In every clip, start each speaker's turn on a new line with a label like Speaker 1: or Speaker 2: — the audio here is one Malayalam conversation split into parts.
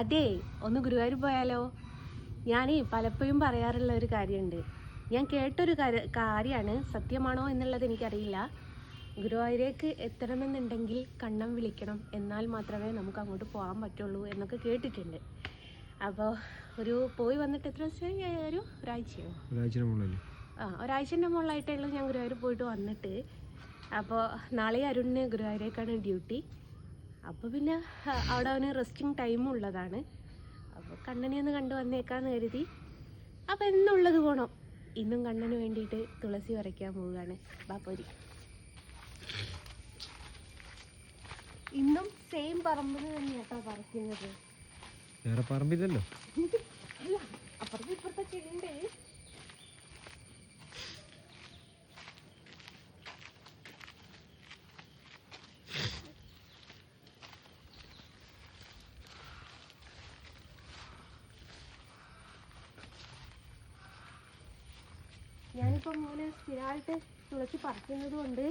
Speaker 1: അതെ ഒന്ന് ഗുരുവായൂർ പോയാലോ? ഞാൻ പലപ്പോഴും പറയാറുള്ള ഒരു കാര്യമുണ്ട്. ഞാൻ കേട്ടൊരു കാര്യമാണ് സത്യമാണോ എന്നുള്ളത് എനിക്കറിയില്ല. ഗുരുവായൂരേക്ക് എത്തണമെന്നുണ്ടെങ്കിൽ കണ്ണം വിളിക്കണം. എന്നാൽ മാത്രമേ നമുക്ക് അങ്ങോട്ട് പോകാൻ പറ്റുള്ളൂ എന്നൊക്കെ കേട്ടിട്ടുണ്ട്. അപ്പോൾ ഒരു പോയി വന്നിട്ട് എത്ര ദിവസമായി? ഒരു ഒരാഴ്ചയോ ആ ഒരാഴ്ചന്റെ മുകളിലായിട്ടുള്ള ഞാൻ ഗുരുവായൂർ പോയിട്ട് വന്നിട്ട്. അപ്പോൾ നാളെ അരുണിന് ഗുരുവായൂരേക്കാണ് ഡ്യൂട്ടി. അപ്പോൾ പിന്നെ അവിടെ അവന് റെസ്റ്റിംഗ് ടൈമും ഉള്ളതാണ്. അപ്പോൾ കണ്ണനെ ഒന്ന് കണ്ടു വന്നേക്കാന്ന് കരുതി. അപ്പോൾ എന്നുള്ളത് പോണം. ഇന്നും കണ്ണന് വേണ്ടിയിട്ട് തുളസി വരയ്ക്കാൻ പോവുകയാണ്. ബാപ്പോരി ഇന്നും സെയിം പറമ്പിൽ തന്നെയാട്ടോ പറിക്കുന്നത്
Speaker 2: വേറെ പറമ്പില്ലല്ലോ.
Speaker 1: അപ്പുറത്ത് ഇപ്പുറത്തൊക്കെ ഉണ്ട് ഞാനിപ്പോ മോനെ സ്ഥിരമായിട്ട് തുളസി പറിക്കുന്നത് കൊണ്ട്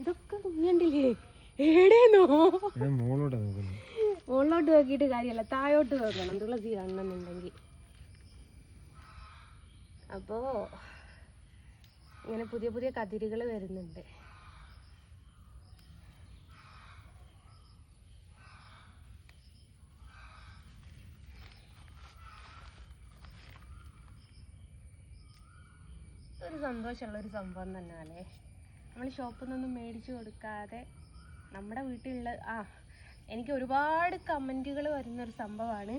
Speaker 1: ഇതൊക്കെ കുഞ്ഞണ്ടില്ലേ?
Speaker 2: മോളോട്ടാ നോക്കുന്നത്
Speaker 1: മുകളിലോട്ട് നോക്കിയിട്ട് കാര്യമല്ല താഴോട്ട് നോക്കണം തുളസി കാണണമെന്നുണ്ടെങ്കിൽ. അപ്പോ ഇങ്ങനെ പുതിയ പുതിയ കതിരുകൾ വരുന്നുണ്ട്. ഒരു സന്തോഷമുള്ള ഒരു സംഭവം തന്നെയാണേ നമ്മൾ ഷോപ്പിൽ നിന്നൊന്നും മേടിച്ചു കൊടുക്കാതെ നമ്മുടെ വീട്ടിലുള്ള ആ എനിക്ക് ഒരുപാട് കമന്റുകൾ വരുന്നൊരു സംഭവമാണ്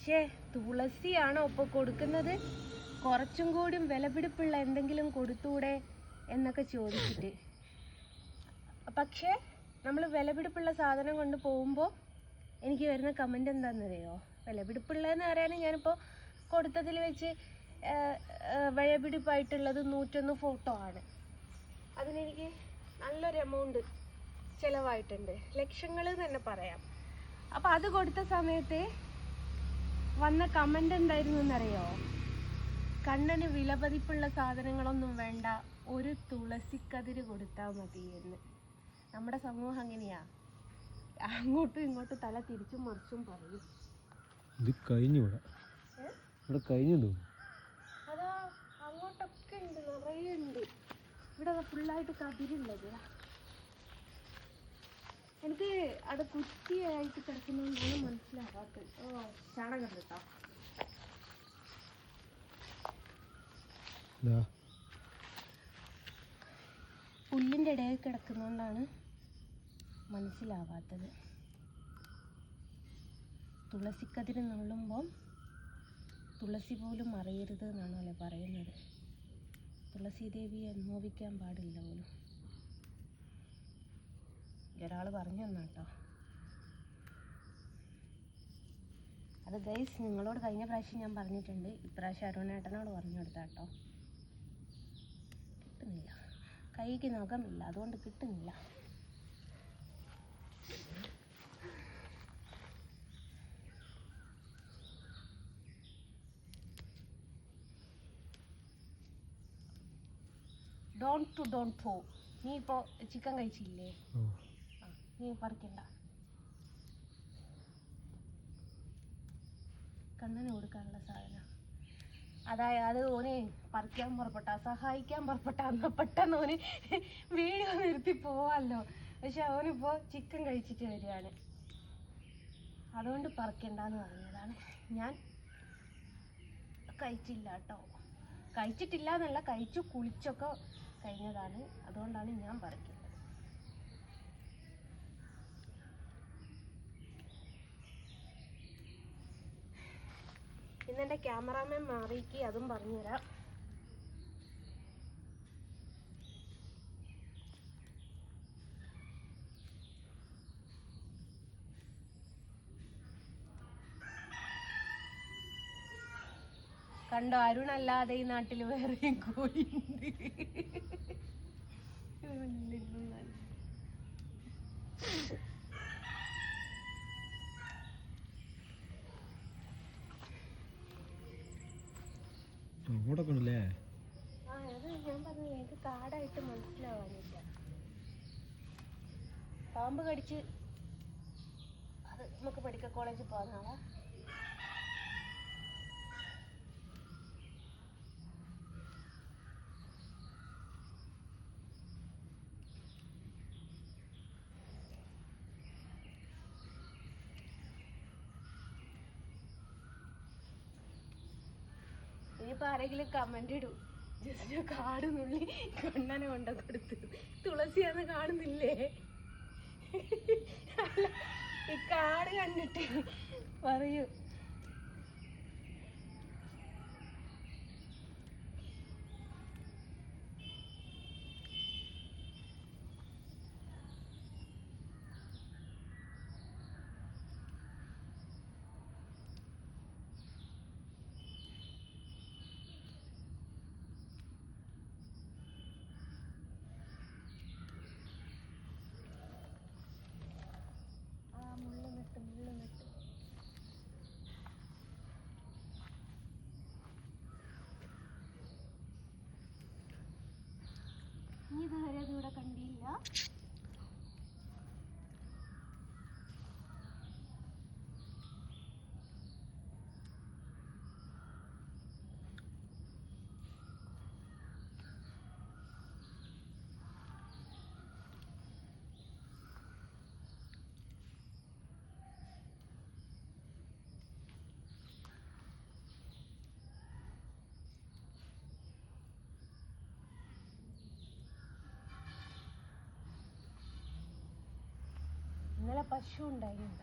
Speaker 1: ഷേ തുളസിയാണോ ഇപ്പോൾ കൊടുക്കുന്നത്? കുറച്ചും കൂടിയും വിലപിടിപ്പുള്ള എന്തെങ്കിലും കൊടുത്തൂടെ എന്നൊക്കെ ചോദിച്ചിട്ട്. പക്ഷേ നമ്മൾ വിലപിടിപ്പുള്ള സാധനം കൊണ്ട് പോകുമ്പോൾ എനിക്ക് വരുന്ന കമന്റ് എന്താണെന്നറിയോ വിലപിടിപ്പുള്ളതെന്ന് പറയാൻ ഞാനിപ്പോൾ കൊടുത്തതിൽ വെച്ച് വിലപിടിപ്പായിട്ടുള്ളത് നൂറ്റൊന്ന് ഫോട്ടോ ആണ്. അതിനെനിക്ക് നല്ലൊരു എമൗണ്ട് ചിലവായിട്ടുണ്ട്. ലക്ഷങ്ങൾ തന്നെ പറയാം. അപ്പം അത് കൊടുത്ത സമയത്ത് വന്ന കമന്റ് എന്തായിരുന്നു എന്നറിയോ? കണ്ണന് വിലപതിപ്പുള്ള സാധനങ്ങളൊന്നും വേണ്ട. ഒരു തുളസിക്കതിര് കൊടുത്താൽ മതി എന്ന്. നമ്മുടെ സമൂഹം അങ്ങനെയാ. അങ്ങോട്ടും ഇങ്ങോട്ടും തല തിരിച്ചും മറിച്ചും പറയും.
Speaker 2: ഇത് കഴിഞ്ഞു? ഇവിടെ. കഴിഞ്ഞു തോന്നുന്നു.
Speaker 1: അതാ അങ്ങോട്ടൊക്കെ ഉണ്ട് നിറയെ ഉണ്ട്. ഇവിടെ ഫുള്ളായിട്ട് കതിരുള്ളത്. എനിക്ക് അവിടെ കുറ്റിയായിട്ട് കിടക്കുന്നതുകൊണ്ടാണ് മനസ്സിലാവാത്തത്. ഓ ചാണകം കേട്ടോ
Speaker 2: പുല്ലിന്റെ
Speaker 1: പുല്ലിന്റെ ഇടയിൽ കിടക്കുന്നതുകൊണ്ടാണ് മനസ്സിലാവാത്തത്. തുളസിക്കതിര് നുള്ളുമ്പോൾ തുളസി പോലും അറിയരുത് എന്നാണല്ലോ പറയുന്നത്. തുളസി ദേവിയെ അനുഭവിക്കാൻ പാടില്ല പോലും. ഒരാൾ പറഞ്ഞു തന്നെ കേട്ടോ. അത് ഗൈസ് നിങ്ങളോട് കഴിഞ്ഞ പ്രാവശ്യം ഞാൻ പറഞ്ഞിട്ടുണ്ട്. ഇപ്രാവശ്യം അരുണേട്ടനോട് പറഞ്ഞു കൊടുത്താ കേട്ടോ. കിട്ടുന്നില്ല. കൈക്ക് നഖമില്ല. അതുകൊണ്ട് കിട്ടുന്നില്ല. ഡോണ്ട് ടു ഡോണ്ട് പോ നീ ഇപ്പോൾ ചിക്കൻ കഴിച്ചില്ലേ? ആ, നീ പറിക്കണ്ട. കണ്ണന് കൊടുക്കാനുള്ള സാധനം. അതായത് അത് ഓനെ പറിക്കാൻ പുറപ്പെട്ട സഹായിക്കാൻ പുറപ്പെട്ട എന്നാ പെട്ടെന്ന് ഓന് വീഡിയോ നിർത്തി പോവാല്ലോ. പക്ഷെ അവനിപ്പോ ചിക്കൻ കഴിച്ചിട്ട് വരികയാണ്. അതുകൊണ്ട് പറിക്കണ്ടെന്ന് പറഞ്ഞതാണ്. ഞാൻ കഴിച്ചില്ല കേട്ടോ. കഴിച്ചിട്ടില്ല എന്നല്ല കഴിച്ചു കുളിച്ചൊക്കെ കഴിഞ്ഞതാണ്. അതുകൊണ്ടാണ് ഞാൻ പറിക്കുന്നത് ഇന്നെന്റെ ക്യാമറാമാൻ മാറിക്ക് അതും പറഞ്ഞുതരാം. കണ്ടോ അരുൺ അല്ലാതെ ഈ നാട്ടിൽ വേറെയും കോഴിയുണ്ട്.
Speaker 2: അങ്ങോട്ടൊക്കെ ഉണ്ടല്ലേ
Speaker 1: ആ അത് ഞാൻ പറഞ്ഞു എനിക്ക് കാടായിട്ട് മനസ്സിലാവാനില്ല. പാമ്പ് കടിച്ച് അത് നമുക്ക് പഠിക്ക കോളേജിൽ പോകാം നാളെ ഇനിയിപ്പോ ആരെങ്കിലും കമന്റ് ഇടും. ജസ്റ്റ് കാട് നുള്ളി കണ്ണനെ കൊണ്ട കൊടുത്തു. തുളസിയാന്ന് കാണുന്നില്ലേ? ഈ കാട് കണ്ടിട്ട് പറയൂ. നീ ഇതുവരെ അതിവിടെ കണ്ടില്ല. ഇന്നലെ പശു ഉണ്ടായിരുന്നില്ല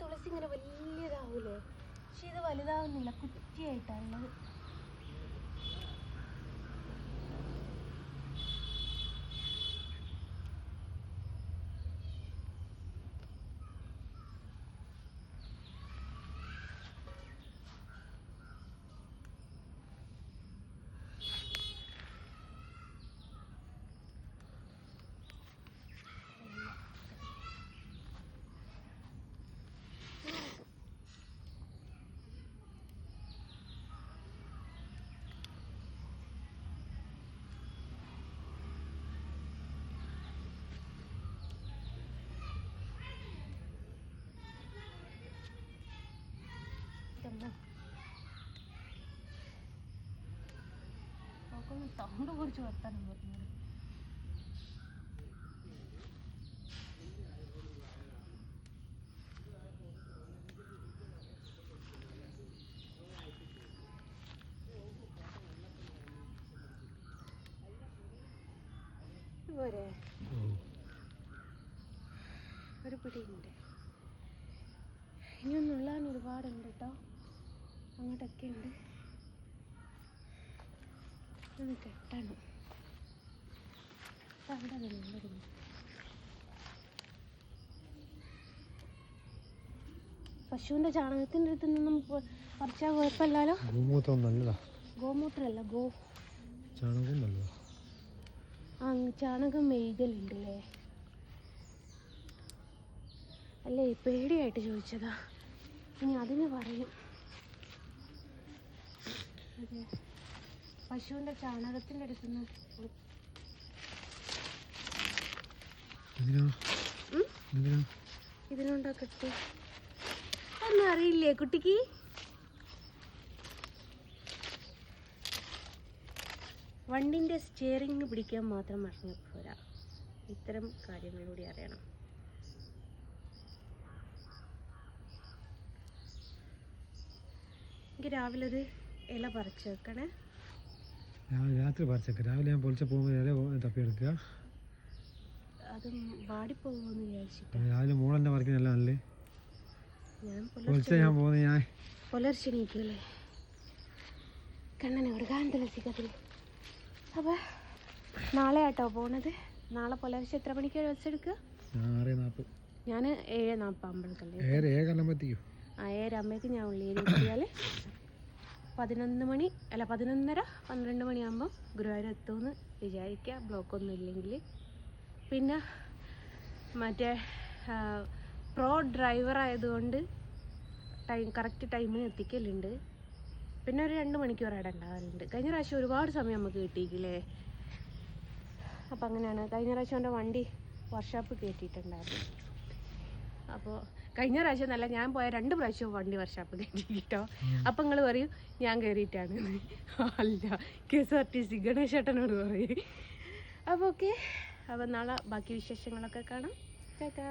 Speaker 1: തുളസി ഇങ്ങനെ വലിയതാവൂലേ? പക്ഷെ ഇത് വലുതാവുന്നില്ല കുറ്റിയായിട്ടാണുള്ളത് സൗണ്ട് കുറച്ച് വർത്താനം പറഞ്ഞത് പോരെ ഒരു പിടിയുണ്ട്. ഇനിയൊന്നും ഉള്ളാൻ ഒരുപാടുണ്ട് കേട്ടോ അങ്ങോട്ടൊക്കെ ഉണ്ട്. ഒന്ന് കെട്ടണം. അവിടെ നിന്നിരുന്നു പശുവിന്റെ ചാണകത്തിന്റെ അടുത്ത് നിന്നും പറിച്ചാൽ കുഴപ്പമില്ലല്ലോ?
Speaker 2: ഗോമൂത്രം നല്ലതാ.
Speaker 1: ഗോമൂത്രമല്ല ഗോ.
Speaker 2: ചാണകം നല്ലതാ.
Speaker 1: ആ ചാണകം മെയ്തലുണ്ടല്ലേ അല്ലേ പേടിയായിട്ട് ചോദിച്ചതാ. ഇനി അതിന് പറയും. അതെ. പശുവിന്റെ ചാണകത്തിന്റെ അടുത്തുനിന്ന്?
Speaker 2: എന്തിനാ?
Speaker 1: ഇതിനുണ്ടാക്കട്ടെ. ഒന്നും അറിയില്ലേ കുട്ടിക്ക്? വണ്ടിന്റെ സ്റ്റിയറിംഗ് പിടിക്കാൻ മാത്രം മറന്നു പോരാ. ഇത്തരം കാര്യങ്ങൾ കൂടി അറിയണം. എനിക്ക് രാവിലെ ഒരു ഇല പറിച്ച് വെക്കണേ.
Speaker 2: രാത്രി പറിച്ചൊക്കെ. രാവിലെ ഞാൻ പൊളിച്ച പോകുമ്പോൾ ഇല തപ്പിയെടുക്കുക രാവിലെ മോളെന്നെ പറിക്കുന്നല്ല നല്ലേ പൊളിച്ച ഞാൻ പോകുന്നത് ഞാൻ
Speaker 1: പുലർച്ചെ നീക്കല്ലേ കണ്ണനെ ഒരു കാന്തലസി കതിൽ അപ്പോൾ നാളെ ആട്ടോ പോണത്? നാളെ പുലർച്ചെ എത്ര മണിക്ക് വെച്ചെടുക്കുക ഞാൻ ഏഴ് നാൽപ്പാകുമ്പോഴേക്കല്ലേ
Speaker 2: ഏറെ ഏഴ്
Speaker 1: ആ ഏഴാകുമ്പോഴേക്ക് ഞാൻ ഉള്ളി എത്തിയാൽ പതിനൊന്ന് മണി അല്ല പതിനൊന്നര പന്ത്രണ്ട് മണിയാകുമ്പോൾ ഗുരുവായൂർ എത്തുമെന്ന് വിചാരിക്കുക. ബ്ലോക്കൊന്നും ഇല്ലെങ്കിൽ പിന്നെ മറ്റേ പ്രോ ഡ്രൈവർ ആയതുകൊണ്ട് ടൈം കറക്റ്റ് ടൈമിന് എത്തിക്കലുണ്ട്. പിന്നെ ഒരു രണ്ട് മണിക്കൂർ അവിടെ ഉണ്ടാവാറുണ്ട് കഴിഞ്ഞ പ്രാവശ്യം ഒരുപാട് സമയം നമുക്ക് കിട്ടിയിട്ടില്ലേ? അപ്പം അങ്ങനെയാണ്. കഴിഞ്ഞ പ്രാവശ്യം എന്റെ വണ്ടി വർക്ക്ഷോപ്പ് കയറ്റിയിട്ടുണ്ടായിരുന്നു അപ്പോൾ കഴിഞ്ഞ പ്രാവശ്യം നല്ല ഞാൻ പോയ രണ്ട് പ്രാവശ്യവും വണ്ടി വർക്ക്ഷോപ്പ് കയറ്റി കേട്ടോ അപ്പം നിങ്ങൾ പറയും ഞാൻ കയറിയിട്ടാണ് അല്ല K S R T C Ganesh ഏട്ടനോട് പറയും. അപ്പോൾ ഓക്കെ അപ്പം നാളെ ബാക്കി വിശേഷങ്ങളൊക്കെ കാണാം. ചേട്ടാ